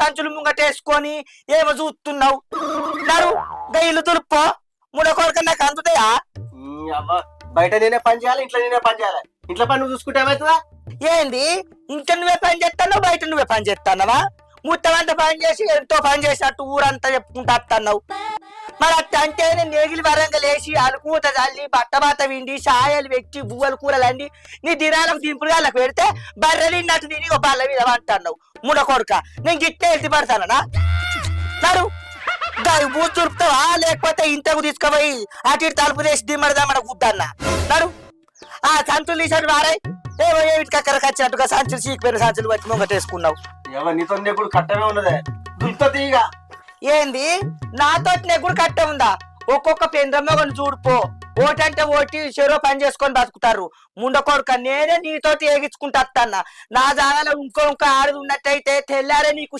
సంచులు ముంగటేసుకొని ఏమో చూస్తున్నావు? నడు గా ఇల్లు తులుపో మూడో కొడుకు నాకు అందుతాయా? బయట నేనే పని చేయాలి? ఇంట్లో నేనే పని చేయాలి? ఇంట్లో పని నువ్వు చూసుకుంటే ఏమవుతుందా? ఏంది? ఇంట నువ్వే పని చేస్తావు బయట నువ్వే పని చేస్తానవా ముత్తమంత పని చేసి ఎంతో పని చేసినట్టు ఊరంతా చెప్పుకుంటా వస్తున్నావు. మరి అట్ట అంటే నేను నేగిలి వరంగా లేచి అలుకూత చల్లి బట్ట బాత విండి సాయలు పెట్టి బువ్వలు కూరలు అండి. నీ దినాలకు దింపుడు వాళ్ళకి పెడితే బర్రెలు తిన్నట్టు తిని ఒక బల్ల మీద అంటున్నావు ముడ కొడుక నేను గిట్టే ఎత్తి పడతానా దాని బూత్ చురుపుతావా లేకపోతే ఇంతకు తీసుకుపోయి అటు ఇటు తలుపు చేసి దిమ్మడదామడ గుద్దన్నా నడు ఆ సంచులు తీసాడు వారాయి ఏమో ఏమిటి కక్కరకు వచ్చినట్టుగా సంచులు చీకిపోయిన సంచులు వచ్చి ముంగటేసుకున్నావు. నీతో ఎప్పుడు కట్టమే ఉన్నదే? ఏంది? నాతో నెగ్గుడు కట్ట ఉందా? ఒక్కొక్క పెందమ్మ కొన్ని చూడుపో. ఓటంటే ఓటి చెరో పని చేసుకొని బతుకుతారు. ముండ కొడుక నేనే నీతోటి ఏగించుకుంటా అత్తన్న. నా జాగాలో ఇంకో ఇంకో ఆడది ఉన్నట్టయితే తెల్లారే నీకు